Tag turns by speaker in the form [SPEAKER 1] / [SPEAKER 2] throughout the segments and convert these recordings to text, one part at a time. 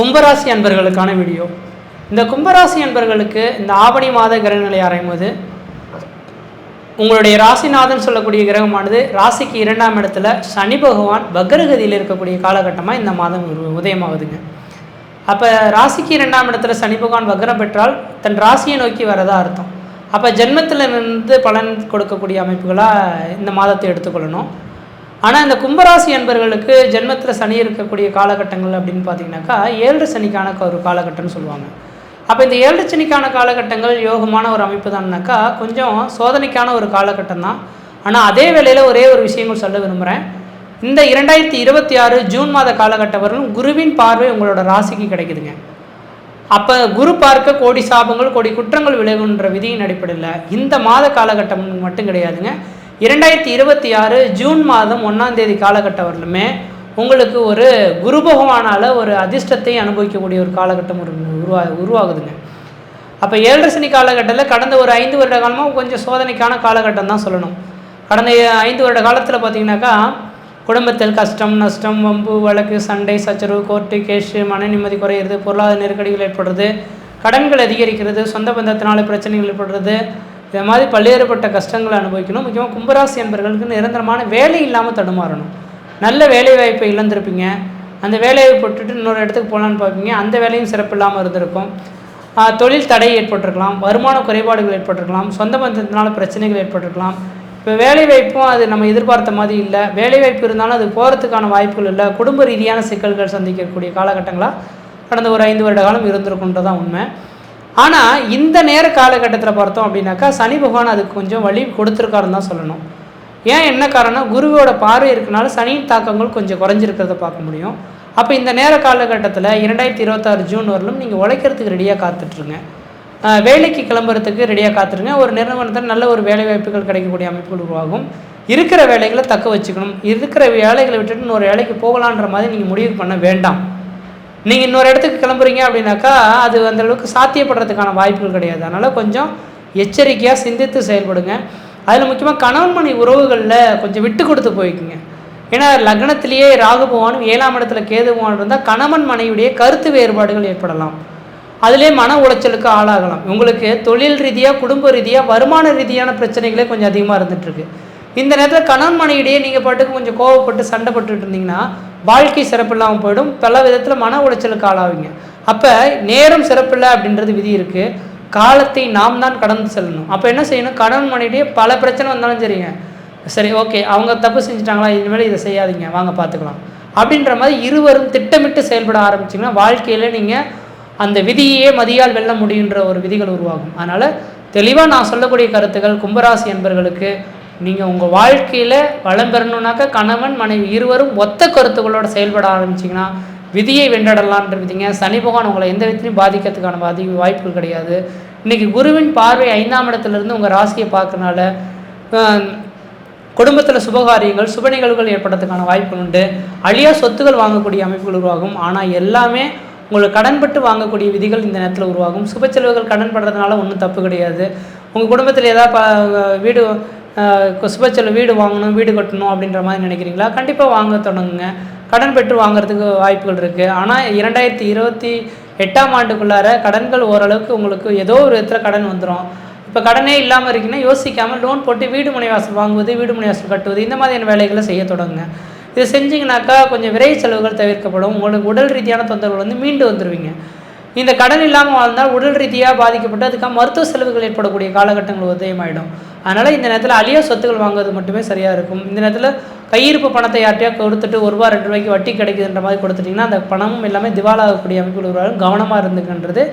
[SPEAKER 1] கும்பராசி அன்பர்களுக்கான வீடியோ. இந்த கும்பராசி அன்பர்களுக்கு இந்த ஆவணி மாத கிரகநிலை ஆராயும்போது உங்களுடைய ராசிநாதன் சொல்லக்கூடிய கிரகமானது ராசிக்கு இரண்டாம் இடத்துல சனி பகவான் வக்ரகதியில் இருக்கக்கூடிய காலகட்டமாக இந்த மாதம் உதயமாகுதுங்க. அப்போ ராசிக்கு இரண்டாம் இடத்துல சனி பகவான் வக்ரம் பெற்றால் தன் ராசியை நோக்கி வரதா அர்த்தம். அப்போ ஜென்மத்தில் இருந்து பலன் கொடுக்கக்கூடிய அமைப்புகளாக இந்த மாதத்தை எடுத்துக்கொள்ளணும். ஆனால் இந்த கும்பராசி என்பர்களுக்கு ஜென்மத்தில் சனி இருக்கக்கூடிய காலகட்டங்கள் அப்படின்னு பார்த்தீங்கன்னாக்கா ஏழு சனிக்கான ஒரு காலகட்டம்னு சொல்லுவாங்க. அப்போ இந்த ஏழு சனிக்கான காலகட்டங்கள் யோகமான ஒரு அமைப்பு தான்னாக்கா கொஞ்சம் சோதனைக்கான ஒரு காலகட்டம் தான் ஆனால் அதே வேளையில் ஒரே ஒரு விஷயங்கள் சொல்ல விரும்புகிறேன் இந்த இரண்டாயிரத்தி இருபத்தி ஆறு ஜூன் மாத காலகட்டம் வரையிலும் குருவின் பார்வை உங்களோட ராசிக்கு கிடைக்குதுங்க. அப்போ குரு பார்க்க கோடி சாபங்கள் கோடி குற்றங்கள் விளைவுன்ற விதியின் அடிப்படையில் இந்த மாத காலகட்டம் மட்டும் கிடையாதுங்க. இரண்டாயிரத்தி இருபத்தி ஆறு ஜூன் மாதம் ஒன்றாம் தேதி காலகட்டம் வரலுமே உங்களுக்கு ஒரு குரு பகவானால் ஒரு அதிர்ஷ்டத்தை அனுபவிக்கக்கூடிய ஒரு காலகட்டம் ஒரு உருவா உருவாகுதுங்க. அப்போ ஏழரை சனி காலகட்டத்தில் கடந்த ஒரு ஐந்து வருட காலமாக கொஞ்சம் சோதனைக்கான காலகட்டம் தான் சொல்லணும். கடந்த ஐந்து வருட காலத்தில் பார்த்தீங்கன்னாக்கா குடும்பத்தில் கஷ்டம் நஷ்டம் வம்பு வழக்கு சண்டை சச்சரவு கோர்ட்டு கேஷு மன நிம்மதி குறையிறது பொருளாதார நெருக்கடிகள் ஏற்படுறது கடன்கள் அதிகரிக்கிறது சொந்த பந்தத்தினால பிரச்சனைகள் ஏற்படுறது இந்த மாதிரி பல்வேறுபட்ட கஷ்டங்களை அனுபவிக்கணும். முக்கியமாக கும்பராசி என்பவர்களுக்கு நிரந்தரமான வேலை இல்லாமல் தடுமாறணும். நல்ல வேலை வாய்ப்பை இழந்திருப்பீங்க. அந்த வேலையை போட்டுட்டு இன்னொரு இடத்துக்கு போகலான்னு பார்ப்பீங்க. அந்த வேலையும் சிறப்பு இல்லாமல் இருந்திருக்கும். தொழில் தடை ஏற்பட்டிருக்கலாம். வருமான குறைபாடுகள் ஏற்பட்டிருக்கலாம். சொந்த பந்தத்தினால பிரச்சனைகள் ஏற்பட்டிருக்கலாம். இப்போ வேலை வாய்ப்பும் அது நம்ம எதிர்பார்த்த மாதிரி இல்லை. வேலை வாய்ப்பு இருந்தாலும் அது போகிறதுக்கான வாய்ப்புகள் இல்லை. குடும்ப ரீதியான சிக்கல்கள் சந்திக்கக்கூடிய காலகட்டங்களாக கடந்த ஒரு ஐந்து வருட காலம் இருந்திருக்குன்றதான் உண்மை. ஆனால் இந்த நேர காலகட்டத்தில் பார்த்தோம் அப்படின்னாக்கா சனி பகவான் அதுக்கு கொஞ்சம் வழி கொடுத்துருக்காருன்னு தான் சொல்லணும். ஏன் என்ன காரணம் குருவோட பார்வை இருக்கனால சனியின் தாக்கங்கள் கொஞ்சம் குறைஞ்சிருக்கிறத பார்க்க முடியும். அப்போ இந்த நேர காலகட்டத்தில் இரண்டாயிரத்தி இருபத்தாறு ஜூன் வரலும் நீங்கள் உழைக்கிறதுக்கு ரெடியாக காத்துட்ருங்க. வேலைக்கு கிளம்புறதுக்கு ரெடியாக காத்துருங்க. ஒரு நிறுவனத்தில் நல்ல ஒரு வேலை வாய்ப்புகள் கிடைக்கக்கூடிய அமைப்புகள் உருவாகும். இருக்கிற வேலைகளை தக்க வச்சுக்கணும். இருக்கிற வேலைகளை விட்டுட்டு இன்னொரு வேலைக்கு போகலான்ற மாதிரி நீங்கள் முடிவு பண்ண வேண்டாம். நீங்கள் இன்னொரு இடத்துக்கு கிளம்புறீங்க அப்படின்னாக்கா அது அந்த அளவுக்கு சாத்தியப்படுறதுக்கான வாய்ப்புகள் கிடையாது. அதனால் கொஞ்சம் எச்சரிக்கையாக சிந்தித்து செயல்படுங்க. அதில் முக்கியமாக கணவன் மணி உறவுகளில் கொஞ்சம் விட்டு கொடுத்து போய்க்குங்க. ஏன்னா லக்னத்திலேயே ராகு பகவானும் ஏழாம் இடத்துல கேது பகவான் இருந்தால் கணவன் மனைவியுடைய கருத்து வேறுபாடுகள் ஏற்படலாம். அதிலே மன உளைச்சலுக்கு ஆளாகலாம். உங்களுக்கு தொழில் ரீதியாக குடும்ப ரீதியாக வருமான ரீதியான பிரச்சனைகளே கொஞ்சம் அதிகமாக இருந்துகிட்ருக்கு இந்த நேரத்தில் கணவன் மனைவிடையே நீங்கள் பாட்டுக்கு கொஞ்சம் கோவப்பட்டு சண்டைப்பட்டு இருந்தீங்கன்னா வாழ்க்கை சிறப்பில்லாமல் போயிடும். பல விதத்தில் மன உளைச்சலுக்கு ஆளாவீங்க. அப்போ நேரம் சிறப்பில்லை அப்படின்றது விதி இருக்குது காலத்தை நாம் தான் கடந்து செல்லணும். அப்போ என்ன செய்யணும்? கணவன் மனைவிடையே பல பிரச்சனை வந்தாலும் சரிங்க. சரி ஓகே. அவங்க தப்பு செஞ்சுட்டாங்களா? இனிமேல் இதை செய்யாதீங்க. வாங்க பார்த்துக்கலாம். அப்படின்ற மாதிரி இருவரும் திட்டமிட்டு செயல்பட ஆரம்பிச்சிங்கன்னா வாழ்க்கையில் நீங்கள் அந்த விதியையே மதியால் வெல்ல முடியுன்ற ஒரு விதிகள் உருவாகும். அதனால் தெளிவாக நான் சொல்லக்கூடிய கருத்துக்கள் கும்பராசி என்பர்களுக்கு நீங்கள் உங்கள் வாழ்க்கையில் வளம் பெறணுன்னாக்கா கணவன் மனைவி இருவரும் ஒத்த கருத்துக்களோட செயல்பட ஆரம்பிச்சிங்கன்னா விதியை வென்றடலான்ற விதிங்க சனி பகவான் உங்களை எந்த விதத்திலையும் பாதிக்கிறதுக்கான பாதி வாய்ப்புகள் கிடையாது. இன்றைக்கி குருவின் பார்வை ஐந்தாம் இடத்துலேருந்து உங்கள் ராசியை பார்க்கறனால குடும்பத்தில் சுபகாரியங்கள் சுப நிகழ்வுகள் ஏற்படுறதுக்கான வாய்ப்புகள் உண்டு. அழியா சொத்துக்கள் வாங்கக்கூடிய அமைப்புகள் உருவாகும். ஆனால் எல்லாமே உங்களுக்கு கடன்பட்டு வாங்கக்கூடிய விதிகள் இந்த நேரத்தில் உருவாகும். சுப செலவுகள் கடன் படுறதுனால ஒன்றும் தப்பு கிடையாது. உங்கள் குடும்பத்தில் ஏதாவது வீடு ஆஹ், வீடு வாங்கணும் வீடு கட்டணும் அப்படின்ற மாதிரி நினைக்கிறீங்களா? கண்டிப்பாக வாங்க தொடங்குங்க. கடன் பெற்று வாங்குறதுக்கு வாய்ப்புகள் இருக்குது ஆனால் இரண்டாயிரத்தி இருபத்தி எட்டாம் ஆண்டுக்குள்ளார கடன்கள் ஓரளவுக்கு உங்களுக்கு ஏதோ ஒரு விதத்தில் கடன் வந்துடும் இப்போ கடனே இல்லாமல் இருக்கீங்கன்னா யோசிக்காமல் லோன் போட்டு வீடு முனைவாசல் வாங்குவது வீடு முனைவாசல் கட்டுவது இந்த மாதிரியான வேலைகளை செய்ய தொடங்குங்க. இது செஞ்சிங்கனாக்கா கொஞ்சம் விரை செலவுகள் தவிர்க்கப்படும். உங்களுக்கு உடல் ரீதியான தொந்தரவுகள் வந்து மீண்டு வந்துடுவீங்க இந்த கடன் இல்லாமல் வாழ்ந்தால் உடல் ரீதியாக பாதிக்கப்பட்டு அதுக்காக மருத்துவ செலவுகள் ஏற்படக்கூடிய காலகட்டங்கள் உதயமாயிடும். அதனால் இந்த நேரத்தில் அழியா சொத்துக்கள் வாங்குவது மட்டுமே சரியாக இருக்கும். இந்த நேரத்தில் கையிருப்பு பணத்தை யார்ட்டையா கொடுத்துட்டு ஒரு ரூபா ரெண்டு ரூபாய்க்கு வட்டி கிடைக்குதுன்ற மாதிரி கொடுத்துட்டிங்கன்னா அந்த பணமும் எல்லாமே திவாலாகக்கூடிய அமைப்புகள் வருவாரும் கவனமாக இருந்துக்குன்றது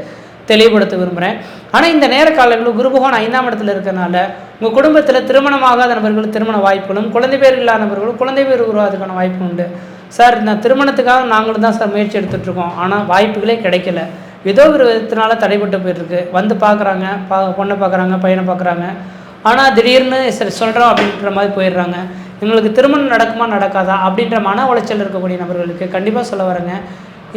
[SPEAKER 1] தெளிவுபடுத்த விரும்புகிறேன் ஆனால் இந்த நேர காலங்களில் குருபகவான் ஐந்தாம் இடத்துல இருக்கிறனால உங்கள் குடும்பத்தில் திருமணமாகாத நபர்கள் திருமண வாய்ப்புகளும் குழந்தை பேர் இல்லாத நபர்களும் குழந்தை பேர் உருவாகிறதுக்கான வாய்ப்பு உண்டு. சார் இந்த திருமணத்துக்காக நாங்களும் தான் சார் முயற்சி எடுத்துகிட்ருக்கோம் ஆனால் வாய்ப்புகளே கிடைக்கல. ஏதோ ஒரு விதத்தினால தடைப்பட்டு போயிருக்கு வந்து பார்க்குறாங்க பா பொண்ணை பார்க்குறாங்க பையனை பார்க்குறாங்க ஆனால் திடீர்னு சரி சொல்கிறோம் அப்படின்ற மாதிரி போயிடுறாங்க. எங்களுக்கு திருமணம் நடக்குமா நடக்காதா அப்படின்ற மன உளைச்சல் இருக்கக்கூடிய நபர்களுக்கு கண்டிப்பாக சொல்ல வரேங்க.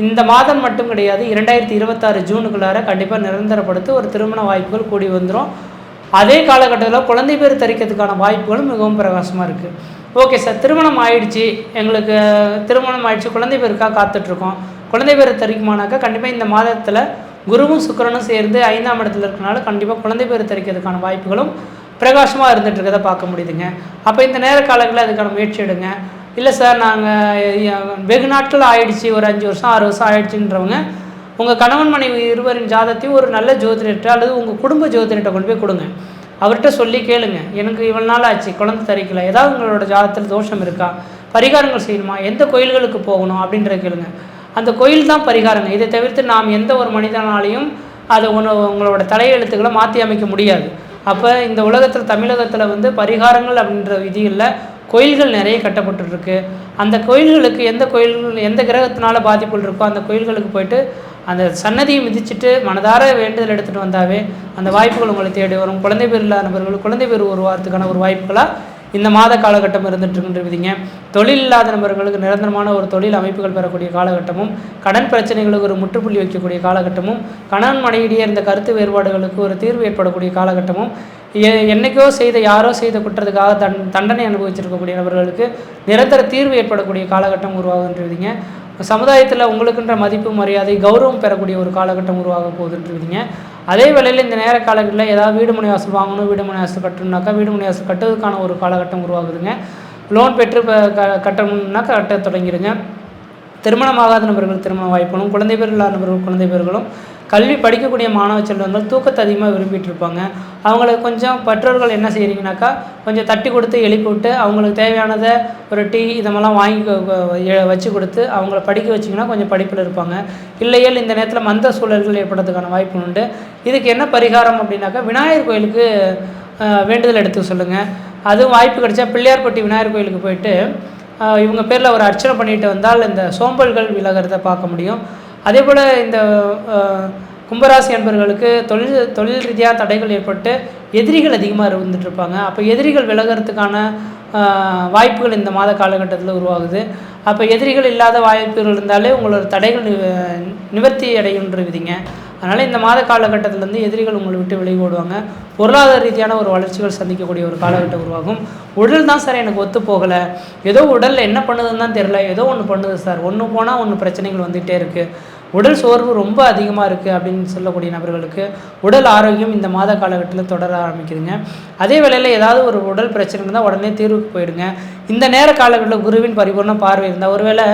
[SPEAKER 1] இந்த மாதம் மட்டும் கிடையாது இரண்டாயிரத்தி இருபத்தாறு ஜூனுக்குள்ளார கண்டிப்பாக நிரந்தரப்படுத்தி ஒரு திருமண வாய்ப்புகள் கூடி வந்துடும் அதே காலகட்டத்தில் குழந்தை பேர் தரிக்கிறதுக்கான வாய்ப்புகளும் மிகவும் பிரகாசமாக இருக்குது ஓகே சார் திருமணம் ஆயிடுச்சு. எங்களுக்கு திருமணம் ஆயிடுச்சு குழந்தை பேருக்காக காத்துட்ருக்கோம். குழந்தை பேர் தரிக்குமானாக்கா கண்டிப்பாக இந்த மாதத்தில் குருவும் சுக்கிரனும் சேர்ந்து ஐந்தாம் இடத்துல இருக்கனால கண்டிப்பாக குழந்தை பேர் தரிக்கிறதுக்கான வாய்ப்புகளும் பிரகாசமாக இருந்துட்டு இருக்கதை பார்க்க முடியுதுங்க. அப்போ இந்த நேர காலங்களில் அதுக்கான முயற்சி எடுங்க. இல்லை சார் நாங்கள் வெகு நாட்கள் ஆயிடுச்சு. ஒரு அஞ்சு வருஷம் ஆறு வருஷம் ஆயிடுச்சுன்றவங்க உங்கள் கணவன் மனைவி இருவரின் ஜாதத்தையும் ஒரு நல்ல ஜோதிடர்கிட்ட அல்லது உங்கள் குடும்ப ஜோதிடர்கிட்ட கொண்டு போய் கொடுங்க. அவர்கிட்ட சொல்லி கேளுங்க. எனக்கு இவ்வளோ நாள் ஆச்சு குழந்தை தரிக்கல. ஏதாவது உங்களோட ஜாதகத்தில் தோஷம் இருக்கா? பரிகாரங்கள் செய்யணுமா? எந்த கோயில்களுக்கு போகணும்? அப்படின்றத கேளுங்க. அந்த கோயில் தான் பரிகாரங்க. இதை தவிர்த்து நாம் எந்த ஒரு மனிதனாலையும் அதை ஒன்று உங்களோட தலையெழுத்துக்களை மாற்றி அமைக்க முடியாது. அப்போ இந்த உலகத்தில் தமிழகத்தில் வந்து பரிகாரங்கள் அப்படின்ற விதிகளில் கோயில்கள் நிறைய கட்டப்பட்டுருக்கு. அந்த கோயில்களுக்கு எந்த கோயில்கள் எந்த கிரகத்தினால பாதிப்புகள் இருக்கோ அந்த கோயில்களுக்கு போயிட்டு அந்த சன்னதியை மிதிச்சுட்டு மனதார வேண்டுதல் எடுத்துகிட்டு வந்தாவே அந்த வாய்ப்புகள் உங்களை தேடி வரும். குழந்தை பேர் இல்லாத நபர்கள் குழந்தை பேர் உருவாகிறதுக்கான ஒரு வாய்ப்புகளாக இந்த மாத காலகட்டம் இருந்துட்டுருக்குன்றவிதிங்க தொழில் இல்லாத நபர்களுக்கு நிரந்தரமான ஒரு தொழில் அமைப்புகள் பெறக்கூடிய காலகட்டமும் கடன் பிரச்சனைகளுக்கு ஒரு முற்றுப்புள்ளி வைக்கக்கூடிய காலகட்டமும் கணவன் மனைவிடையே இருந்த கருத்து வேறுபாடுகளுக்கு ஒரு தீர்வு ஏற்படக்கூடிய காலகட்டமும் என்னைக்கோ செய்த யாரோ செய்த குற்றத்துக்காக தன் தண்டனை அனுபவிச்சிருக்கக்கூடிய நபர்களுக்கு நிரந்தர தீர்வு ஏற்படக்கூடிய காலகட்டம் உருவாகுன்றவிதிங்க சமுதாயத்தில் உங்களுக்குன்ற மதிப்பு மரியாதை கௌரவம் பெறக்கூடிய ஒரு காலகட்டம் உருவாக போகுதுன்றவிதிங்க அதே வேளையில் இந்த நேர காலங்களில் ஏதாவது வீடு மனை வாசல் வாங்கணும் வீடு மனை வாசல் கட்டணும்னாக்கா வீடு மனை வாசல் ஒரு காலகட்டம் உருவாகுதுங்க. லோன் பெற்று க- கட்டணும்னா கட்ட தொடங்கிடுங்க. திருமணமாகாத நபர்கள் திருமண வாய்ப்புகளும் குழந்தை பேர் இல்லாத நபர்கள் குழந்தை பேர்களும் கல்வி படிக்கக்கூடிய மாணவ செல்வங்கள் தூக்கத்தை அதிகமாக விரும்பிட்டு இருப்பாங்க அவங்களுக்கு கொஞ்சம் பெற்றோர்கள் என்ன செய்கிறீங்கனாக்கா கொஞ்சம் தட்டி கொடுத்து எழுப்பி விட்டு அவங்களுக்கு தேவையானதை ஒரு டீ இதெல்லாம் வாங்கி வச்சு கொடுத்து அவங்கள படிக்க வச்சிங்கன்னா கொஞ்சம் படிப்பில் இருப்பாங்க. இல்லையேல் இந்த நேரத்தில் மந்த சூழல்கள் ஏற்படுறதுக்கான வாய்ப்பு உண்டு. இதுக்கு என்ன பரிகாரம் அப்படின்னாக்கா விநாயகர் கோயிலுக்கு வேண்டுதல் எடுத்து சொல்லுங்கள் அதுவும் வாய்ப்பு கிடைச்சா பிள்ளையார்பட்டி விநாயகர் கோயிலுக்கு போயிட்டு இவங்க பேரில் ஒரு அர்ச்சனை பண்ணிட்டு வந்தால் இந்த சோம்பல்கள் விலகிறத பார்க்க முடியும். அதே போல் இந்த கும்பராசி அன்பர்களுக்கு தொழில் தொழில் ரீதியாக தடைகள் ஏற்பட்டு எதிரிகள் அதிகமாக இருந்துட்டு இருப்பாங்க அப்போ எதிரிகள் விலகிறதுக்கான வாய்ப்புகள் இந்த மாத காலகட்டத்தில் உருவாகுது. அப்போ எதிரிகள் இல்லாத வாய்ப்புகள் இருந்தாலே உங்களோட தடைகள் நிவர்த்தி அடையுன்ற விதிங்க அதனால் இந்த மாத காலகட்டத்திலேருந்து எதிரிகள் உங்களை விட்டு விலகி ஓடுவாங்க. பொருளாதார ரீதியான ஒரு வளர்ச்சிகள் சந்திக்கக்கூடிய ஒரு காலகட்டம் உருவாகும். உடல் தான் சார் எனக்கு ஒத்து போகலை. ஏதோ உடலில் என்ன பண்ணுதுன்னு தான் தெரில ஏதோ ஒன்று பண்ணுது சார். ஒன்று போனால் ஒன்று பிரச்சனைகள் வந்துகிட்டே இருக்குது உடல் சோர்வு ரொம்ப அதிகமாக இருக்குது அப்படின்னு சொல்லக்கூடிய நபர்களுக்கு உடல் ஆரோக்கியம் இந்த மாத காலகட்டத்தில் தொடர ஆரம்பிக்குதுங்க. அதே வேளையில் ஏதாவது ஒரு உடல் பிரச்சனை இருந்தால் உடனே தீர்வுக்கு போயிடுங்க. இந்த நேர காலகட்டத்தில் குருவின் பரிபூர்ண பார்வை இருந்தால் ஒருவேளை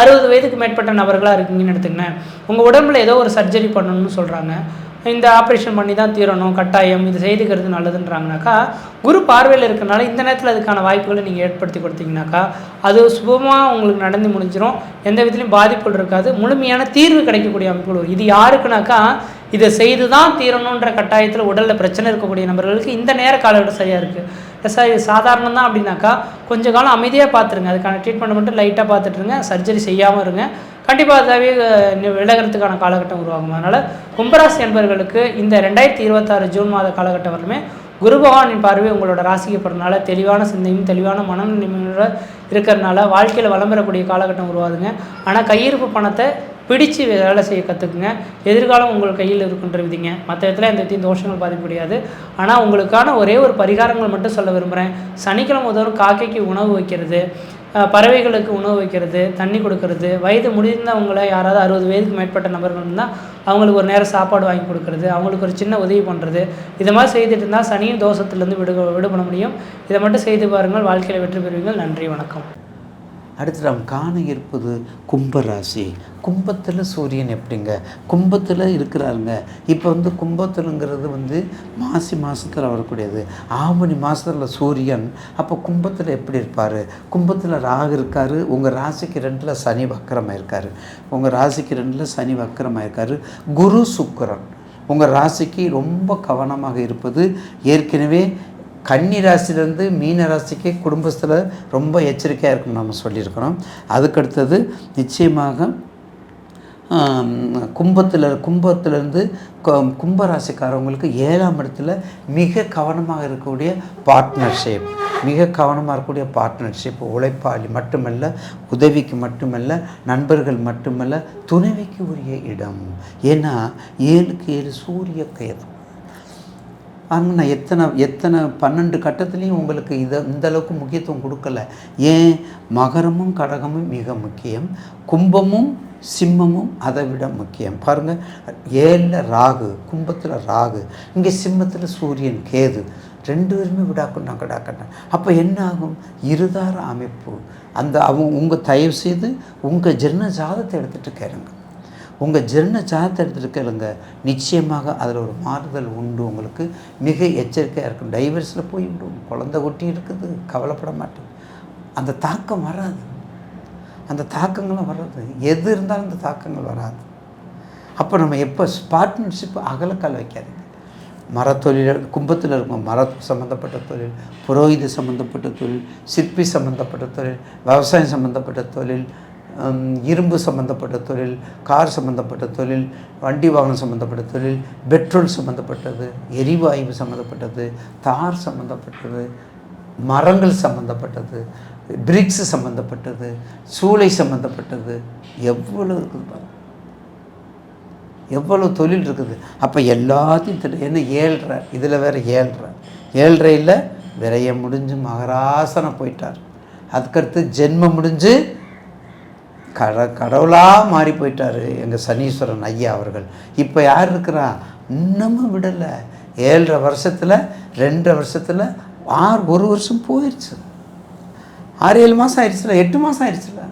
[SPEAKER 1] அறுபது வயதுக்கு மேற்பட்ட நபர்களாக இருக்கீங்கன்னு எடுத்துக்கங்க உங்கள் உடம்புல ஏதோ ஒரு சர்ஜரி பண்ணணும்னு சொல்கிறாங்க இந்த ஆப்ரேஷன் பண்ணி தான் தீரணும் கட்டாயம். இது செய்துக்கிறது நல்லதுன்றாங்கனாக்கா குரு பார்வையில் இருக்கனால இந்த நேரத்தில் அதுக்கான வாய்ப்புகளை நீங்கள் ஏற்படுத்தி கொடுத்தீங்கனாக்கா அது சுபமாக உங்களுக்கு நடந்து முடிஞ்சிடும் எந்த விதத்துலையும் பாதிப்புகள் இருக்காது. முழுமையான தீர்வு கிடைக்கக்கூடிய அமைப்புகள் இது யாருக்குனாக்கா இதை செய்து தான் தீரணுன்ற கட்டாயத்தில் உடலில் பிரச்சனை இருக்கக்கூடிய நபர்களுக்கு இந்த நேர காலகட்டம் சரியாக இருக்குது சார் இது சாதாரணம் தான் அப்படின்னாக்கா கொஞ்சம் காலம் அமைதியாக பார்த்துருங்க. அதுக்கான ட்ரீட்மெண்ட் மட்டும் லைட்டாக பார்த்துட்ருங்க சர்ஜரி செய்யாமல் இருங்க. கண்டிப்பாக அதாவே விலகிறதுக்கான காலகட்டம் உருவாகும். அதனால் கும்பராசி என்பவர்களுக்கு இந்த ரெண்டாயிரத்தி இருபத்தாறு ஜூன் மாத காலகட்டம் வரலுமே குரு பகவானின் பார்வை உங்களோட ராசிக்கு போகிறனால தெளிவான சிந்தையும் தெளிவான மனநிலைமையோட இருக்கிறனால வாழ்க்கையில் வளம் பெறக்கூடிய காலகட்டம் உருவாதுங்க ஆனால் கையிருப்பு பணத்தை பிடிச்சு வேலை செய்ய கற்றுக்குங்க எதிர்காலம் உங்கள் கையில் இருக்குன்ற விதிங்க. மற்ற இடத்துல எந்த விதத்தையும் தோஷங்கள் பாதிக்க முடியாது ஆனால் உங்களுக்கான ஒரே ஒரு பரிகாரங்கள் மட்டும் சொல்ல விரும்புகிறேன் சனிக்கிழமை தோறும் காக்கைக்கு உணவு வைக்கிறது. பறவைகளுக்கு உணவு வைக்கிறது தண்ணி கொடுக்கறது வயது முடிந்தவங்களை யாராவது அறுபது வயதுக்கு மேற்பட்ட நபர்கள் இருந்தால் அவங்களுக்கு ஒரு நேரம் சாப்பாடு வாங்கி கொடுக்கறது அவங்களுக்கு ஒரு சின்ன உதவி பண்ணுறது இதை மாதிரி செய்துட்டு இருந்தால் சனியின் தோஷத்துலேருந்து விடு விடுபட முடியும். இதை மட்டும் செய்து பாருங்கள் வாழ்க்கையில் வெற்றி பெறுவீங்கள் நன்றி வணக்கம்.
[SPEAKER 2] அடுத்து நாம் காண இருப்பது கும்பராசி. கும்பத்தில் சூரியன் எப்படிங்க? கும்பத்தில் இருக்கிறாருங்க. இப்போ வந்து கும்பத்தில்ங்கிறது வந்து மாசி மாதத்தில் வரக்கூடியது. ஆவணி மாதத்தில் சூரியன். அப்போ கும்பத்தில் எப்படி இருப்பார்? கும்பத்தில் ராகு இருக்கார். உங்கள் ராசிக்கு ரெண்டில் சனி வக்கரமாக இருக்கார் உங்கள் ராசிக்கு ரெண்டில் சனி வக்கரமாக இருக்கார் குரு சுக்கரன். உங்கள் ராசிக்கு ரொம்ப கவனமாக இருப்பது ஏற்கனவே கன்னி ராசிலேருந்து மீன ராசிக்கு குடும்பத்தில் ரொம்ப எச்சரிக்கையாக இருக்கும்னு நம்ம சொல்லியிருக்கிறோம். அதுக்கடுத்தது நிச்சயமாக கும்பத்தில் கும்பத்திலேருந்து கும்பராசிக்காரவங்களுக்கு ஏழாம் இடத்துல மிக கவனமாக இருக்கக்கூடிய பார்ட்னர்ஷிப் மிக கவனமாக இருக்கக்கூடிய பார்ட்னர்ஷிப் உழைப்பாளி மட்டுமல்ல உதவிக்கு மட்டுமல்ல நண்பர்கள் மட்டுமல்ல துணைவிக்கு உரிய இடம். ஏன்னா ஏழுக்கு ஏழு சூரிய கயது பாருங்க நான் எத்தனை எத்தனை பன்னெண்டு கட்டத்துலேயும் உங்களுக்கு இதை இந்தளவுக்கு முக்கியத்துவம் கொடுக்கல. ஏன்? மகரமும் கடகமும் மிக முக்கியம். கும்பமும் சிம்மமும் அதை விட முக்கியம். பாருங்கள் ஏழில் ராகு கும்பத்தில் ராகு இங்கே சிம்மத்தில் சூரியன் கேது ரெண்டு பேருமே விடாக்கண்ணா கிடாக்கண்ணா அப்போ என்ன ஆகும்? இருதார அமைப்பு. அந்த அவங்க உங்கள் தயவு செய்து உங்கள் ஜென்ம ஜாதத்தை எடுத்துகிட்டு கேளுங்க. உங்கள் ஜெர்ன ஜாதத்தை எடுத்துகிட்டு நிச்சயமாக அதில் ஒரு மாறுதல் உண்டு. உங்களுக்கு மிக எச்சரிக்கையாக இருக்கும். டைவர்ஸில் போய் விடும் குழந்தை ஒட்டி இருக்குது. கவலைப்பட மாட்டேன். அந்த தாக்கம் வராது. அந்த தாக்கங்களும் வராது. எது இருந்தாலும் அந்த தாக்கங்கள் வராது. அப்போ நம்ம எப்போ பார்ட்னர்ஷிப் அகலக்கால் வைக்காதீங்க. மரத்தொழில் கும்பத்தில் இருக்கும் மர சம்மந்தப்பட்ட தொழில் புரோகித சம்மந்தப்பட்ட தொழில் சிற்பி சம்மந்தப்பட்ட தொழில் விவசாயம் சம்மந்தப்பட்ட தொழில் இரும்பு சம்மந்தப்பட்ட தொழில் கார் சம்மந்தப்பட்ட தொழில் வண்டி வாகனம் சம்மந்தப்பட்ட தொழில் பெட்ரோல் சம்மந்தப்பட்டது எரிவாயு சம்மந்தப்பட்டது தார் சம்மந்தப்பட்டது மரங்கள் சம்மந்தப்பட்டது பிரிக்ஸ் சம்மந்தப்பட்டது சூளை சம்மந்தப்பட்டது எவ்வளோ இருக்குது பாருங்க. எவ்வளோ தொழில் இருக்குது. அப்போ எல்லாத்தையும் திரு என்ன ஏழ்ரை? இதில் வேற ஏழ்ரை. ஏழ்ரையில் விரைய முடிஞ்சு மகராசனை போயிட்டார். அதுக்கடுத்து ஜென்மம் முடிஞ்சு கட கடவுளாக மாறி போயிட்டார் எங்கள் சனீஸ்வரன் ஐயா அவர்கள். இப்போ யார் இருக்கிறா? இன்னமும் விடலை. ஏழரை வருஷத்தில் ரெண்டரை வருஷத்தில் ஆறு ஒரு வருஷம் போயிடுச்சு ஆறு ஏழு மாதம் ஆயிடுச்சுல எட்டு மாதம் ஆயிடுச்சுல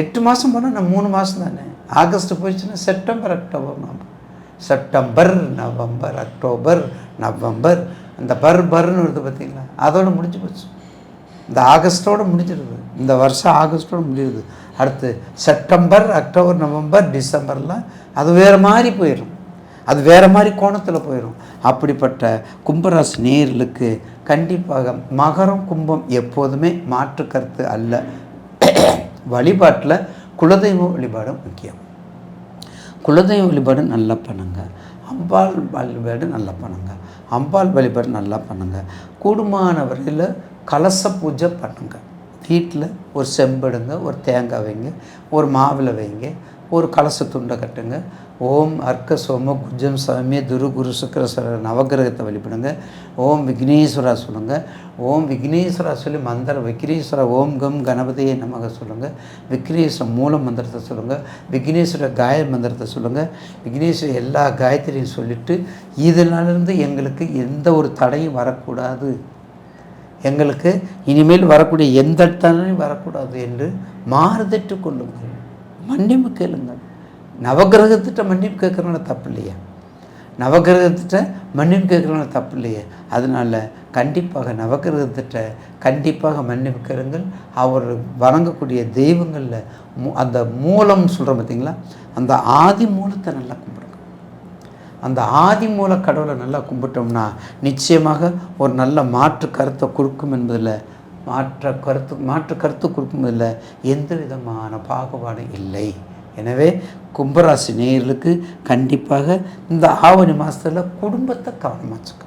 [SPEAKER 2] எட்டு மாதம் போனால் நான் மூணு மாதம் தானே? ஆகஸ்ட் போயிடுச்சுன்னா September October November. September November October November. அந்த பர் பர்னு வருது பார்த்தீங்களா? அதோடு முடிஞ்சு போச்சு. இந்த ஆகஸ்ட்டோடு முடிஞ்சிருது. இந்த வருஷம் ஆகஸ்ட்டோட முடியுது. அடுத்து செப்டம்பர் அக்டோபர் நவம்பர் டிசம்பர்லாம் அது வேறு மாதிரி போயிடும். அது வேறு மாதிரி கோணத்தில் போயிடும். அப்படிப்பட்ட கும்பராசி நேர்களுக்கு கண்டிப்பாக மகரம் கும்பம் எப்போதுமே மாற்று கருத்து அல்ல. வழிபாட்டில் குலதெய்வ வழிபாடு முக்கியம். குலதெய்வ வழிபாடு நல்லா பண்ணுங்க. அம்பாள் வழிபாடு நல்லா பண்ணுங்க. அம்பாள் வழிபாடு நல்லா பண்ணுங்க. கூடுமான வரையில் கலச பூஜை பண்ணுங்கள் வீட்டில் ஒரு செம்பெடுங்க ஒரு தேங்காய் வைங்க ஒரு மாவில் வைங்க ஒரு கலச துண்டை கட்டுங்க. ஓம் அர்க்க சோம குஜம் சாமி துரு குரு சுக்கரஸ்வர நவகிரகத்தை வழிபடுங்க. ஓம் விக்னேஸ்வரா சொல்லுங்கள் ஓம் விக்னேஸ்வரா சொல்லி மந்திரம் விக்னேஸ்வரா ஓம் கம் கணபதியை நமக சொல்லுங்கள் விக்னேஸ்வர மூல மந்திரத்தை சொல்லுங்கள் விக்னேஸ்வர காய மந்திரத்தை சொல்லுங்கள் விக்னேஸ்வர எல்லா காயத்ரியும் சொல்லிவிட்டு இதனாலிருந்து எங்களுக்கு எந்த ஒரு தடையும் வரக்கூடாது. எங்களுக்கு இனிமேல் வரக்கூடிய எந்த தண்டனையும் வரக்கூடாது என்று மாறுதட்டு கொள்ளுங்கள். மன்னிப்பு கேளுங்கள். நவகிரகத்திட்ட மன்னிப்பு கேட்குறனால தப்பு இல்லையா நவகிரகத்திட்ட மன்னிப்பு கேட்குறனால தப்பு இல்லையே அதனால் கண்டிப்பாக நவகிரகத்திட்ட கண்டிப்பாக மன்னிப்பு கேளுங்கள். அவர் வணங்கக்கூடிய தெய்வங்களில் மூ அந்த மூலம் சொல்கிறோம் பார்த்தீங்களா அந்த ஆதி மூலத்தை நல்லா கும்பிடுங்க. அந்த ஆதி மூல கடவுளை நல்லா கும்பிட்டோம்னா நிச்சயமாக ஒரு நல்ல மாற்று கருத்தை கொடுக்கும் என்பதில் மாற்ற கருத்து மாற்று கருத்து கொடுக்கும்போதில் எந்த விதமான பாகுபாடும் இல்லை. எனவே கும்பராசி நேயர்களுக்கு கண்டிப்பாக இந்த ஆவணி மாதத்தில் குடும்பத்தை கவனமாக வச்சுக்க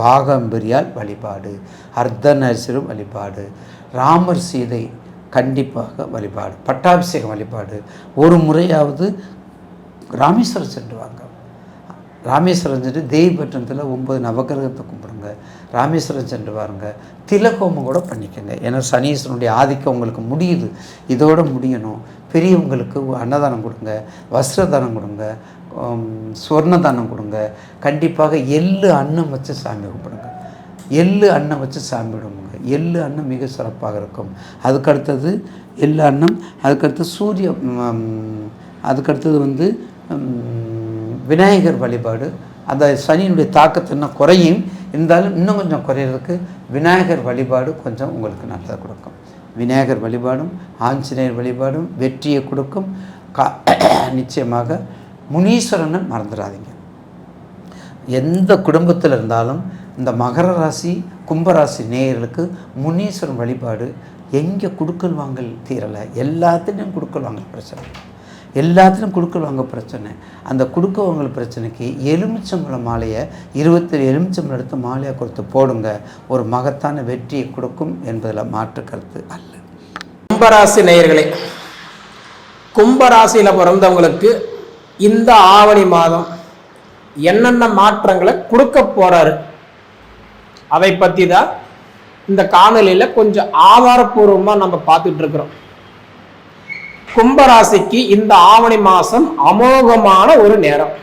[SPEAKER 2] பாகம்பெரியால் வழிபாடு அர்த்தநரசிரும் வழிபாடு ராமர் சீதை கண்டிப்பாக வழிபாடு பட்டாபிஷேகம் வழிபாடு. ஒரு முறையாவது ராமேஸ்வரம் சென்று வாங்க. ராமேஸ்வரம் சென்று தேவிப்பட்டினத்தில் ஒம்பது நவகிரகத்தை கும்பிடுங்க. ராமேஸ்வரம் சென்று வாருங்க திலகோமம் கூட பண்ணிக்கோங்க. ஏன்னா சனீஸ்வரனுடைய ஆதிக்கம் உங்களுக்கு முடியுது. இதோட முடியணும். பெரியவங்களுக்கு அன்னதானம் கொடுங்க. வஸ்திரதானம் கொடுங்க. சொர்ணதானம் சொர்ண தானம் கொடுங்க. கண்டிப்பாக எள்ளு அன்னம் வச்சு சாமி கும்பிடுங்க. எள்ளு அன்னம் வச்சு சாமி விடுங்க எள்ளு அன்னம் மிக சிறப்பாக இருக்கும். அதுக்கடுத்தது எள்ளு அன்னம். அதுக்கடுத்து சூரிய அதுக்கடுத்தது வந்து விநாயகர் வழிபாடு அந்த சனியினுடைய தாக்கத்தை இன்னும் குறையும். இருந்தாலும் இன்னும் கொஞ்சம் குறையிறதுக்கு விநாயகர் வழிபாடு கொஞ்சம் உங்களுக்கு நல்லதை கொடுக்கும். விநாயகர் வழிபாடும் ஆஞ்சநேயர் வழிபாடும் வெற்றியை கொடுக்கும். கா நிச்சயமாக முனீஸ்வரனை மறந்துடாதீங்க. எந்த குடும்பத்தில் இருந்தாலும் இந்த மகர ராசி கும்பராசி நேயர்களுக்கு முனீஸ்வரன் வழிபாடு எங்கே குடுக்கல் வாங்கல் தீரலை. எல்லாத்துலேயும் குடுக்கல் வாங்கல் பிரச்சனை. எல்லாத்துலையும் குடுக்கல் பிரச்சனை. அந்த கொடுக்கவங்க பிரச்சனைக்கு எலுமிச்சம்பழம் மாலையை இருபத்தேழு எலுமிச்சம்பழம் எடுத்து மாலையாக கொடுத்து போடுங்க. ஒரு மகத்தான வெற்றியை கொடுக்கும் என்பதில் மாற்று கருத்து அல்ல.
[SPEAKER 3] கும்பராசி நேயர்களே கும்பராசியில் பிறந்தவங்களுக்கு இந்த ஆவணி மாதம் என்னென்ன மாற்றங்களை கொடுக்க போறாரு? அதை பற்றி தான் இந்த காணொலியில் கொஞ்சம் ஆதாரப்பூர்வமாக நம்ம பார்த்துட்டு இருக்கிறோம். கும்பராசிக்கு இந்த ஆவணி மாசம் அமோகமான ஒரு நேரம்.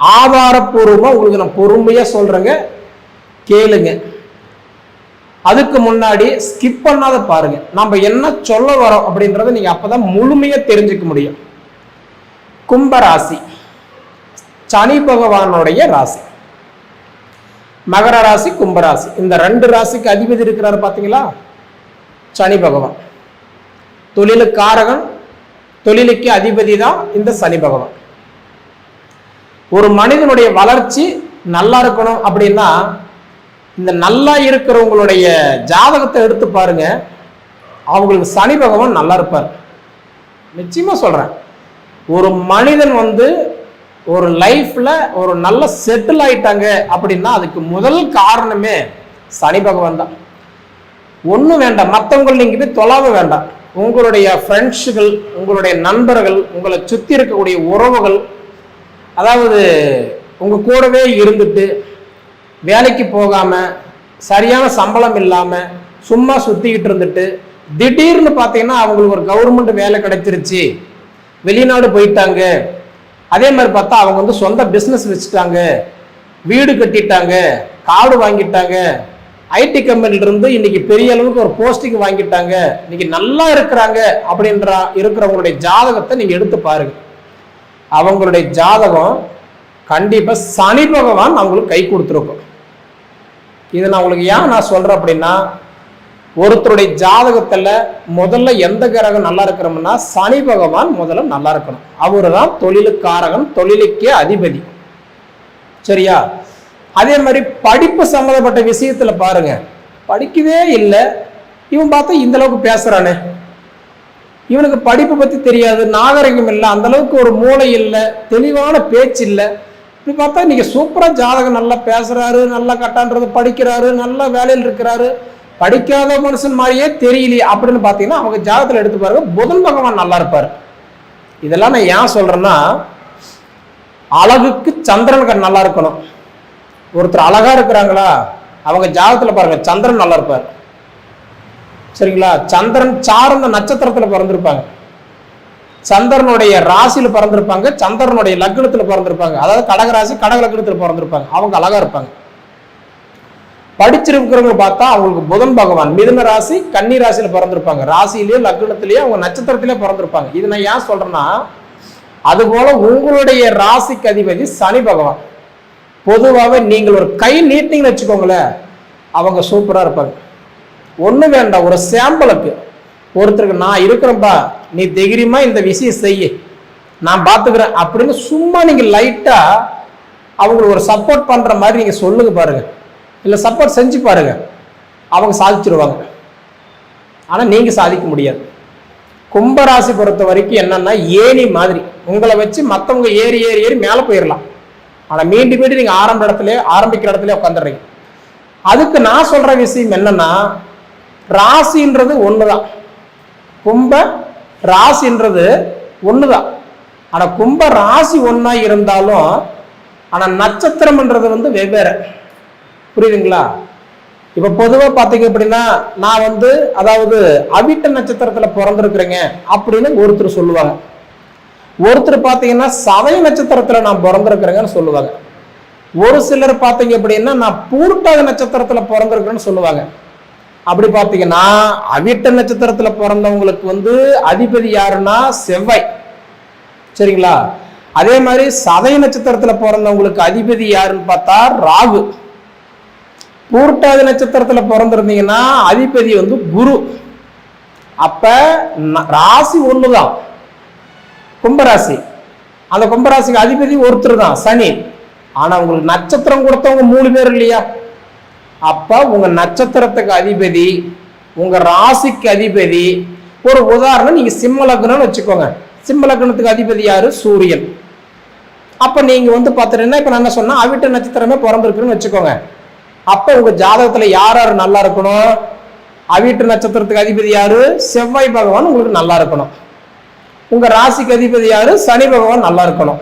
[SPEAKER 3] ஆதாரப்பூர்வமா உங்களுக்கு நான் பொறுமையா சொல்றேங்க கேளுங்க. அதுக்கு முன்னாடி ஸ்கிப் பண்ணாத பாருங்க. நம்ம என்ன சொல்ல வரோம் அப்படின்றத நீங்க அப்பதான் முழுமையா தெரிஞ்சுக்க முடியும். கும்பராசி சனி பகவானுடைய ராசி. மகர ராசி கும்பராசி. இந்த ரெண்டு ராசிக்கு அதிபதி இருக்கிறாரு பாத்தீங்களா? சனி பகவான். தொழிலுக்காரகன் தொழிலுக்கு அதிபதி தான் இந்த சனி பகவான். ஒரு மனிதனுடைய வளர்ச்சி நல்லா இருக்கணும் அப்படின்னா இந்த நல்லா இருக்கிறவங்களுடைய ஜாதகத்தை எடுத்து பாருங்க அவங்களுக்கு சனி பகவான் நல்லா இருப்பார். நிச்சயமா சொல்றேன். ஒரு மனிதன் வந்து ஒரு லைஃப்ல ஒரு நல்ல செட்டில் ஆயிட்டாங்க அப்படின்னா அதுக்கு முதல் காரணமே சனி பகவான் தான். ஒன்றும் வேண்டாம். மற்றவங்களை நீங்கள் போய் தொலாவ வேண்டாம். உங்களுடைய ஃப்ரெண்ட்ஸுகள் உங்களுடைய நண்பர்கள் உங்களை சுற்றி இருக்கக்கூடிய உறவுகள் அதாவது உங்கள் கூடவே இருந்துட்டு வேலைக்கு போகாமல் சரியான சம்பளம் இல்லாமல் சும்மா சுற்றிக்கிட்டு இருந்துட்டு திடீர்னு பார்த்தீங்கன்னா அவங்களுக்கு ஒரு கவர்மெண்ட் வேலை கிடைச்சிருச்சு. வெளிநாடு போயிட்டாங்க. அதே மாதிரி பார்த்தா அவங்க வந்து சொந்த பிஸ்னஸ் வச்சுட்டாங்க. வீடு கட்டிட்டாங்க. காடு வாங்கிட்டாங்க. ஐடி கம்பெனிலிருந்து இன்றைக்கி இன்னைக்கு பெரிய அளவுக்கு ஒரு போஸ்டிங் வாங்கிட்டாங்க. இன்னைக்கு நல்லா இருக்கிறாங்க அப்படின்ற இருக்கிறவங்களுடைய ஜாதகத்தை நீங்கள் எடுத்து பாருங்க. அவங்களுடைய ஜாதகம் கண்டிப்பாக சனி பகவான் அவங்களுக்கு கை கொடுத்துருக்கும். இது நான் உங்களுக்கு ஏன் நான் சொல்கிறேன் அப்படின்னா ஒருத்தருடைய ஜாதகத்தில் முதல்ல எந்த கிரகம் நல்லா இருக்கிறோம்னா சனி பகவான் முதல்ல நல்லா இருக்கணும். அவர் தான் தொழிலுக்காரகன் தொழிலுக்கே அதிபதி. சரியா? அதே மாதிரி படிப்பு சம்மந்தப்பட்ட விஷயத்தில் பாருங்க. படிக்கவே இல்லை. இவன் பார்த்தா இந்த அளவுக்கு பேசுகிறானே இவனுக்கு படிப்பு பற்றி தெரியாது நாகரிகம் இல்லை அந்தளவுக்கு ஒரு மூளை இல்லை தெளிவான பேச்சு இல்லை. இப்படி பார்த்தா இன்றைக்கி சூப்பராக ஜாதகம் நல்லா பேசுகிறாரு நல்லா கட்டான்றது படிக்கிறாரு நல்ல வேலையில் இருக்கிறாரு. படிக்காத மனுஷன் மாதிரியே தெரியலையே அப்படின்னு பார்த்தீங்கன்னா அவங்க ஜாதகத்தில் எடுத்து பாருங்க புதன் பகவான் நல்லா இருப்பார். இதெல்லாம் நான் ஏன் சொல்கிறேன்னா அழகுக்கு சந்திரன் நல்லா இருக்கணும். ஒருத்தர் அழகா இருக்கிறாங்களா? அவங்க ஜாதகத்துல பாருங்க சந்திரன் நல்லா இருப்பார். சரிங்களா? சந்திரன் சார்ந்த நட்சத்திரத்துல பிறந்திருப்பாங்க. சந்திரனுடைய ராசியில பிறந்திருப்பாங்க சந்திரனுடைய லக்னத்துல பிறந்திருப்பாங்க. அதாவது கடக ராசி கடக லக்னத்துல பிறந்திருப்பாங்க. அவங்க அழகா இருப்பாங்க. படிச்சிருக்கிறவங்க பார்த்தா அவங்களுக்கு புதன் பகவான் மிதுன ராசி கன்னி ராசியில பிறந்திருப்பாங்க. ராசியிலேயே லக்னத்திலேயே அவங்க நட்சத்திரத்திலேயே பிறந்திருப்பாங்க. இது நான் ஏன் சொல்றேன்னா அதுபோல உங்களுடைய ராசிக்கு அதிபதி சனி பகவான். பொதுவாகவே நீங்கள் ஒரு கை நீட்டிங்கன்னு வச்சுக்கோங்களேன் அவங்க சூப்பராக இருப்பாங்க. ஒன்றும் வேண்டாம் ஒரு சாம்பிளுக்கு ஒருத்தருக்கு நான் இருக்கிறேன்ப்பா நீ தைரியமா இந்த விஷயம் செய்ய. நான் பார்த்துக்கிறேன் அப்படின்னு சும்மா நீங்கள் லைட்டாக அவங்களுக்கு ஒரு சப்போர்ட் பண்ணுற மாதிரி நீங்கள் சொல்லுங்க பாருங்க. இல்லை சப்போர்ட் செஞ்சு பாருங்க. அவங்க சாதிச்சிருவாங்க. ஆனால் நீங்கள் சாதிக்க முடியாது. கும்பராசி பொறுத்த வரைக்கும் என்னன்னா ஏணி மாதிரி. உங்களை வச்சு மற்றவங்க ஏறி ஏறி ஏறி மேலே போயிடலாம் ஆனால் மீண்டும் மீண்டும் நீங்கள் ஆரம்ப இடத்துல ஆரம்பிக்கிற இடத்துல உட்காந்துடுறீங்க அதுக்கு நான் சொல்கிற விஷயம் என்னன்னா ராசின்றது ஒன்று தான் கும்ப ராசின்றது ஒன்று தான் ஆனால் கும்ப ராசி ஒன்றா இருந்தாலும் ஆனால் நட்சத்திரம்ன்றது வந்து வெவ்வேறு. புரியுதுங்களா? இப்போ பொதுவாக பார்த்தீங்க அப்படின்னா நான் வந்து அதாவது அவிட்ட நட்சத்திரத்தில் பிறந்திருக்கிறேங்க அப்படின்னு ஒருத்தர் சொல்லுவாங்க. ஒருத்தர் பார்த்தீங்கன்னா சதய நட்சத்திரத்தில் நான் பிறந்திருக்கிறேங்கன்னு சொல்லுவாங்க. ஒரு சிலர் பார்த்தீங்க அப்படின்னா நான் பூர்ட்டாத நட்சத்திரத்தில் பிறந்திருக்கிறேன்னு சொல்லுவாங்க. அப்படி பார்த்தீங்கன்னா அவிட்ட நட்சத்திரத்தில் பிறந்தவங்களுக்கு வந்து அதிபதி யாருன்னா செவ்வாய். சரிங்களா? அதே மாதிரி சதய நட்சத்திரத்தில் பிறந்தவங்களுக்கு அதிபதி யாருன்னு பார்த்தா ராகு. பூர்ட்டாதி நட்சத்திரத்தில் பிறந்திருந்தீங்கன்னா அதிபதி வந்து குரு. அப்ப ராசி ராசி தான் கும்பராசி. அந்த கும்பராசிக்கு அதிபதி ஒருத்தர் தான் சனி. ஆனால் உங்களுக்கு நட்சத்திரம் கொடுத்தவங்க மூணு பேர் இல்லையா? அப்போ உங்கள் நட்சத்திரத்துக்கு அதிபதி உங்கள் ராசிக்கு அதிபதி ஒரு உதாரணம் நீங்கள் சிம்ம லக்னம்னு வச்சுக்கோங்க. சிம்ம லக்னத்துக்கு அதிபதி யார்? சூரியன். அப்போ நீங்கள் வந்து பாத்துட்டீங்கன்னா இப்போ நான் என்ன சொன்னால் அவிட்ட நட்சத்திரமே பிறந்திருக்குன்னு வச்சுக்கோங்க. அப்போ உங்கள் ஜாதகத்தில் யார் யார் நல்லா இருக்கணும்? அவிட்டு நட்சத்திரத்துக்கு அதிபதி யார்? செவ்வாய் பகவான் உங்களுக்கு நல்லா இருக்கணும். உங்கள் ராசிக்கு அதிபதி யார்? சனி பகவான் நல்லா இருக்கணும்.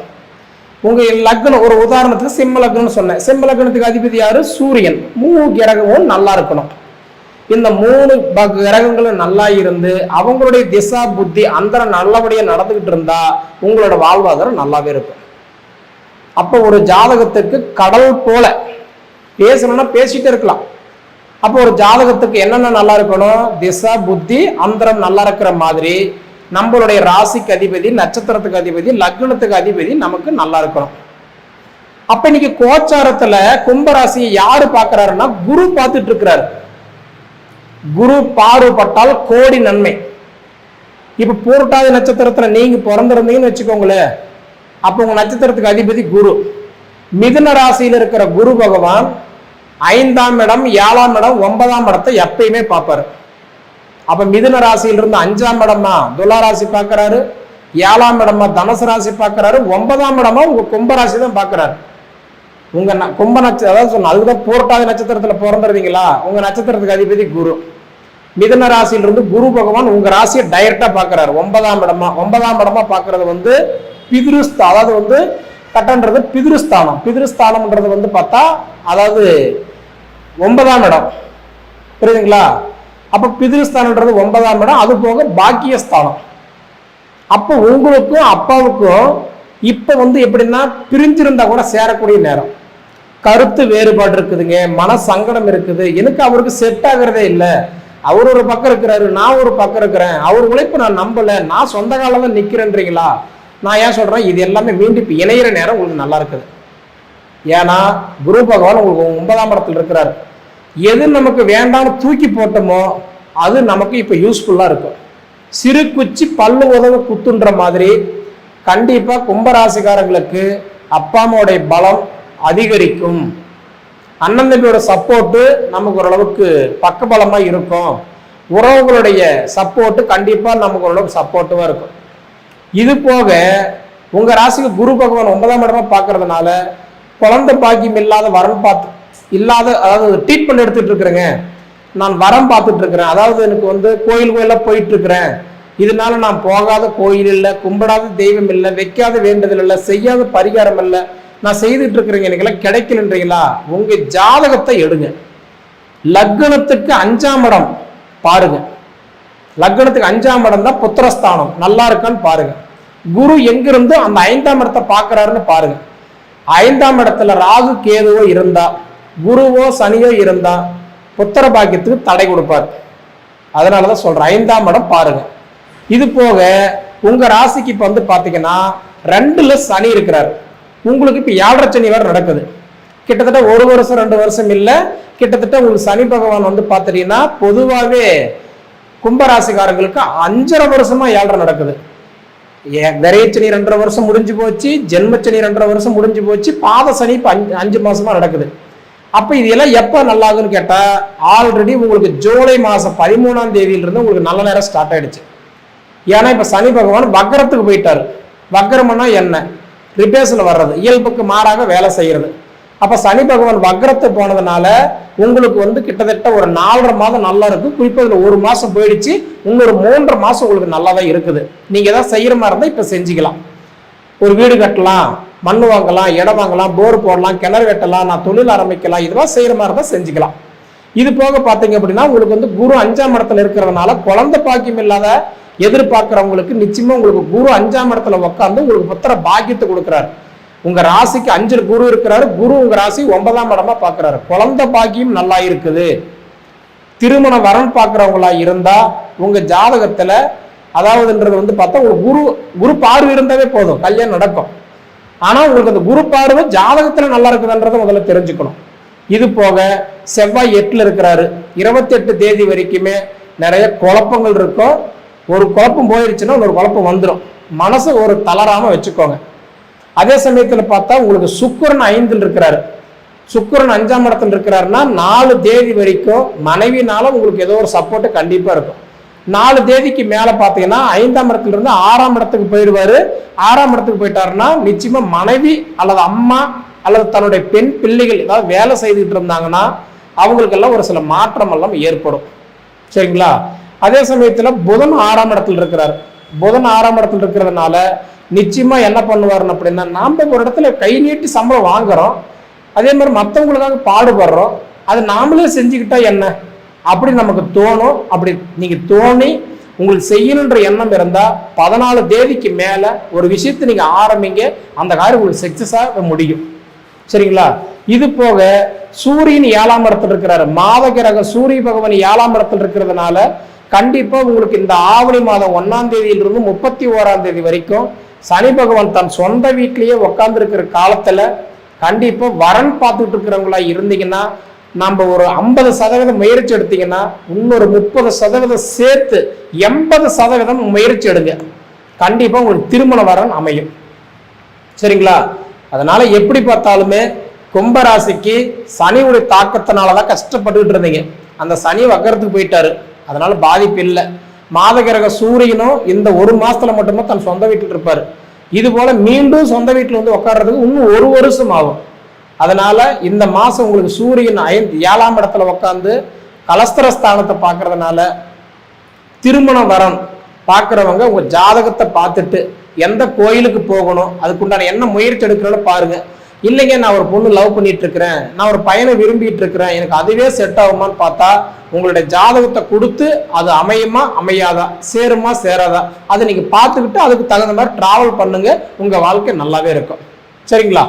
[SPEAKER 3] உங்கள் லக்னம் ஒரு உதாரணத்துக்கு சிம்ம லக்னம்னு சொன்னேன். சிம்ம லக்னத்துக்கு அதிபதி யார்? சூரியன். மூணு கிரகமும் நல்லா இருக்கணும். இந்த மூணு கிரகங்களும் நல்லா இருந்து அவங்களுடைய திசா புத்தி அந்தரம் நல்லபடியாக நடந்துக்கிட்டு இருந்தா உங்களோட வாழ்வாதாரம் நல்லாவே இருக்கும். அப்போ ஒரு ஜாதகத்துக்கு கடல் போல பேசணும்னா பேசிட்டு இருக்கலாம். அப்போ ஒரு ஜாதகத்துக்கு என்னென்ன நல்லா இருக்கணும்? திசா புத்தி அந்தரம் நல்லா இருக்கிற மாதிரி நம்மளுடைய ராசிக்கு அதிபதி நட்சத்திரத்துக்கு அதிபதி லக்னத்துக்கு அதிபதி நமக்கு நல்லா இருக்கணும். அப்ப இன்னைக்கு கோச்சாரத்துல கும்பராசியை யாரு பாக்குறாருன்னா குரு பார்த்துட்டு இருக்கிறாரு குரு பாடுபட்டால் கோடி நன்மை. இப்ப பூரட்டாதி நட்சத்திரத்துல நீங்க பிறந்திருந்தீங்கன்னு வச்சுக்கோங்களேன். அப்ப உங்க நட்சத்திரத்துக்கு அதிபதி குரு. மிதுன ராசியில இருக்கிற குரு பகவான் ஐந்தாம் இடம் ஏழாம் இடம் ஒன்பதாம் இடத்தை எப்பயுமே பார்ப்பாரு. அப்ப மிதுன ராசியிலிருந்து அஞ்சாம் இடமா துலா ராசி பார்க்கறாரு ஏழாம் இடமா தனுசு ராசி பார்க்கறாரு ஒன்பதாம் இடமா உங்க கும்ப ராசி தான் பார்க்கறாரு. உங்க கும்ப நட்சத்திரம் அதாவது சொன்ன அதுக்குதான் போர்ட்டாத நட்சத்திரத்துல பிறந்துருவீங்களா உங்க நட்சத்திரத்துக்கு அதிபதி குரு. மிதுன ராசியிலிருந்து குரு பகவான் உங்க ராசியை டைரக்டா பாக்குறாரு ஒன்பதாம் இடமா ஒன்பதாம் இடமா பாக்குறது வந்து பிதிருஸ்தா அதாவது வந்து கட்டன்றது பிதிருஸ்தானம். பிதிருஸ்தானம்ன்றது வந்து பார்த்தா அதாவது ஒன்பதாம் இடம். புரியுதுங்களா? அப்ப பிதிருஸ்தானன்றது ஒன்பதாம் இடம். அது போக பாக்கியஸ்தானம். அப்போ உங்களுக்கும் அப்பாவுக்கும் இப்போ வந்து எப்படின்னா பிரிஞ்சிருந்தா கூட சேரக்கூடிய நேரம். கருத்து வேறுபாடு இருக்குதுங்க மன சங்கடம் இருக்குது. எனக்கு அவருக்கு செட் ஆகிறதே இல்லை. அவர் ஒரு பக்கம் இருக்கிறாரு நான் ஒரு பக்கம் இருக்கிறேன். அவர் உழைப்பு நான் நம்பலை. நான் சொந்த காலம் தான் நிற்கிறேன்றீங்களா நான் ஏன் சொல்கிறேன் இது எல்லாமே மீண்டும் இப்போ இணையிற நேரம் உங்களுக்கு நல்லா இருக்குது. ஏன்னா குரு பகவான் உங்களுக்கு ஒன்பதாம் இடத்துல இருக்கிறார். எது நமக்கு வேண்டாம்னு தூக்கி போட்டோமோ அது நமக்கு இப்போ யூஸ்ஃபுல்லாக இருக்கும். சிறு குச்சி பல்லு உதவு குத்துன்ற மாதிரி கண்டிப்பாக கும்பராசிக்காரங்களுக்கு அப்பா அம்மாவுடைய பலம் அதிகரிக்கும். அண்ணன் தம்பியோட சப்போர்ட்டு நமக்கு ஓரளவுக்கு பக்கபலமாக இருக்கும். உறவுகளுடைய சப்போர்ட்டு கண்டிப்பாக நமக்கு ஓரளவுக்கு சப்போர்ட்டுவாக இருக்கும். இது போக உங்கள் ராசிக்கு குரு பகவான் ஒன்பதாம் இடமா பார்க்கறதுனால குழந்தை பாக்கியம் இல்லாத வரம் பார்த்து இல்லாத அதாவது ட்ரீட்மெண்ட் எடுத்துட்டு இருக்கிறேங்க நான் வரம் பார்த்துட்டு இருக்கிறேன் அதாவது எனக்கு வந்து கோயில் கோயிலாக போயிட்டு இருக்கிறேன் இதனால நான் போகாத கோயில் இல்லை கும்பிடாத தெய்வம் இல்லை வைக்காத வேண்டுதல் இல்லை செய்யாத பரிகாரம் இல்லை. நான் செய்துட்டு இருக்கிறேங்க எனக்கெல்லாம் கிடைக்கலன்றீங்களா? உங்க ஜாதகத்தை எடுங்க. லக்னத்துக்கு அஞ்சாம் இடம் பாருங்க. லக்னத்துக்கு அஞ்சாம் இடம் தான் புத்திரஸ்தானம். நல்லா இருக்கான்னு பாருங்க. குரு எங்கிருந்து அந்த ஐந்தாம் இடத்தை பார்க்கறாருன்னு பாருங்க. ஐந்தாம் இடத்துல ராகு கேதுவோ இருந்தா குருவோ சனியோ இருந்தா புத்திர பாக்கியத்துக்கு தடை கொடுப்பார். அதனாலதான் சொல்றேன். ஐந்தாம் இடம் பாருங்க. இது போக உங்க ராசிக்கு இப்ப வந்து பாத்தீங்கன்னா ரெண்டுல சனி இருக்கிறார். உங்களுக்கு இப்ப ஏழரை சனி வேற நடக்குது. கிட்டத்தட்ட ஒரு வருஷம் ரெண்டு வருஷம் இல்ல. கிட்டத்தட்ட உங்களுக்கு சனி பகவான் வந்து பாத்தீங்கன்னா பொதுவாகவே கும்பராசிக்காரங்களுக்கு அஞ்சரை வருஷமா ஏழரை நடக்குது. ஏ- விரையச்சனி ரெண்டரை வருஷம் முடிஞ்சு போச்சு ஜென்மச்சனி ரெண்டரை வருஷம் முடிஞ்சு போச்சு பாத சனி இப்ப அஞ்சு அஞ்சு மாசமா நடக்குது. அப்போ இது எல்லாம் எப்போ நல்லாகுன்னு கேட்டால் ஆல்ரெடி உங்களுக்கு ஜூலை மாதம் பதிமூணாம் தேதியிலிருந்து உங்களுக்கு நல்ல நேரம் ஸ்டார்ட் ஆயிடுச்சு. ஏன்னா இப்போ சனி பகவான் வக்கரத்துக்கு போயிட்டார். வக்கரம்னா என்ன? ரிப்பேர்ஸில் வர்றது. இயல்புக்கு மாறாக வேலை செய்கிறது அப்போ சனி பகவான் வக்கரத்து போனதுனால உங்களுக்கு வந்து கிட்டத்தட்ட ஒரு நாலரை மாதம் நல்லா இருக்கு. குறிப்பாக இதில் ஒரு மாதம் போயிடுச்சு. இன்னொரு மூன்றரை மாதம் உங்களுக்கு நல்லா தான் இருக்குது. நீங்கள் ஏதாவது செய்கிற மாதிரி இருந்தால் இப்போ செஞ்சுக்கலாம். ஒரு வீடு கட்டலாம். மண் வாங்கலாம் இடம் வாங்கலாம் போர் போடலாம் கிணறு வெட்டலாம் நான் தொழில் ஆரம்பிக்கலாம் இதுவாக செய்கிற மாதிரி தான் செஞ்சுக்கலாம். இது போக பார்த்தீங்க அப்படின்னா உங்களுக்கு வந்து குரு அஞ்சாம் இடத்துல இருக்கிறதுனால குழந்தை பாக்கியம் இல்லாத எதிர்பார்க்குறவங்களுக்கு நிச்சயமாக உங்களுக்கு குரு அஞ்சாம் இடத்துல உட்காந்து உங்களுக்கு புத்திர பாக்கியத்தை கொடுக்குறாரு. உங்கள் ராசிக்கு அஞ்சு குரு இருக்கிறாரு குரு உங்கள் ராசி ஒன்பதாம் இடமா பார்க்கறாரு. குழந்தை பாக்கியம் நல்லா இருக்குது. திருமண வரன் பார்க்குறவங்களா இருந்தால் உங்கள் ஜாதகத்தில் அதாவதுன்றது வந்து பார்த்தா ஒரு குரு குரு பார்வை இருந்தாவே போதும். கல்யாணம் நடக்கும். ஆனால் உங்களுக்கு அந்த குரு பார்வை ஜாதகத்தில் நல்லா இருக்குதுன்றதை முதல்ல தெரிஞ்சுக்கணும். இது போக செவ்வாய் எட்டில் இருக்கிறாரு. இருபத்தெட்டு தேதி வரைக்குமே நிறைய குழப்பங்கள் இருக்கும். ஒரு குழப்பம் போயிடுச்சுன்னா இன்னொரு குழப்பம் வந்துடும் மனசை ஒரு தளராமல் வச்சுக்கோங்க. அதே சமயத்தில் பார்த்தா உங்களுக்கு சுக்கரன் ஐந்தில் இருக்கிறாரு. சுக்கரன் அஞ்சாம் இடத்துல இருக்கிறாருன்னா நாலு தேதி வரைக்கும் மனைவினால உங்களுக்கு ஏதோ ஒரு சப்போர்ட்டு கண்டிப்பாக இருக்கும். நாலு தேதிக்கு மேலே பார்த்தீங்கன்னா ஐந்தாம் இடத்துல இருந்து ஆறாம் இடத்துக்கு போயிடுவாரு. ஆறாம் இடத்துக்கு போயிட்டாருன்னா நிச்சயமாக மனைவி அல்லது அம்மா அல்லது தன்னுடைய பெண் பிள்ளைகள் ஏதாவது வேலை செய்துக்கிட்டு இருந்தாங்கன்னா அவங்களுக்கெல்லாம் ஒரு சில மாற்றம் எல்லாம் ஏற்படும். சரிங்களா? அதே சமயத்தில் புதன் ஆறாம் இடத்துல இருக்கிறார். புதன் ஆறாம் இடத்துல இருக்கிறதுனால நிச்சயமா என்ன பண்ணுவார்னு அப்படின்னா நாம் ஒரு இடத்துல கை நீட்டி சம்பளம் வாங்குறோம். அதே மாதிரி மற்றவங்களுக்காக பாடுபடுறோம். அது நாமளே செஞ்சுக்கிட்டா என்ன? அப்படி நமக்கு தோணும் அப்படி நீங்க தோணி உங்களுக்கு செய்யணுன்ற எண்ணம் இருந்தா பதினாலு தேதிக்கு மேல ஒரு விஷயத்தை நீங்க ஆரம்பிங்க அந்த காரியம் உங்களுக்கு சக்சஸாக முடியும். சரிங்களா? இது போக சூரியன் ஏழாம் இடத்துல இருக்கிறாரு. மாத கிரகம் சூரிய பகவான் ஏழாம் இடத்துல இருக்கிறதுனால கண்டிப்பா உங்களுக்கு இந்த ஆவணி மாதம் ஒன்னாம் தேதியிலிருந்து முப்பத்தி ஓராம் தேதி வரைக்கும் சனி பகவான் தன் சொந்த வீட்டிலேயே உட்கார்ந்து இருக்கிற காலத்துல கண்டிப்பா வரன் பார்த்துட்டு இருக்கிறவங்களா இருந்தீங்கன்னா நம்ம ஒரு ஐம்பது சதவீதம் முயற்சி எடுத்தீங்கன்னா இன்னொரு முப்பது சதவீதம் சேர்த்து எண்பது சதவீதம் முயற்சி எடுங்க. கண்டிப்பா உங்களுக்கு திருமண வரன் அமையும். சரிங்களா? அதனால எப்படி பார்த்தாலுமே கும்பராசிக்கு சனியுடைய தாக்கத்தினால தான் கஷ்டப்பட்டுக்கிட்டு இருந்தீங்க. அந்த சனி வக்கரத்துக்கு போயிட்டாரு. அதனால பாதிப்பு இல்லை. மாதகிரக சூரியனும் இந்த ஒரு மாசத்துல மட்டுமே தன் சொந்த வீட்டில் இருப்பாரு. இது போல மீண்டும் சொந்த வீட்டில் வந்து உட்காடுறதுக்கு இன்னும் ஒரு வருஷம் ஆகும். அதனால இந்த மாதம் உங்களுக்கு சூரியன் ஐந்து ஏழாம் இடத்துல உட்காந்து கலஸ்தர ஸ்தானத்தை பார்க்கறதுனால திருமண வரம் பார்க்குறவங்க உங்கள் ஜாதகத்தை பார்த்துட்டு எந்த கோயிலுக்கு போகணும் அதுக்குண்டான என்ன முயற்சி எடுக்கிறோன்னு பாருங்க. இல்லைங்க நான் ஒரு பொண்ணு லவ் பண்ணிட்டு இருக்கிறேன் நான் ஒரு பையனை விரும்பிட்டு இருக்கிறேன் எனக்கு அதுவே செட் ஆகுமான்னு பார்த்தா உங்களுடைய ஜாதகத்தை கொடுத்து அது அமையுமா அமையாதா? சேருமா சேராதா? அதை நீங்கள் பார்த்துக்கிட்டு அதுக்கு தகுந்த மாதிரி ட்ராவல் பண்ணுங்க. உங்கள் வாழ்க்கை நல்லாவே இருக்கும். சரிங்களா?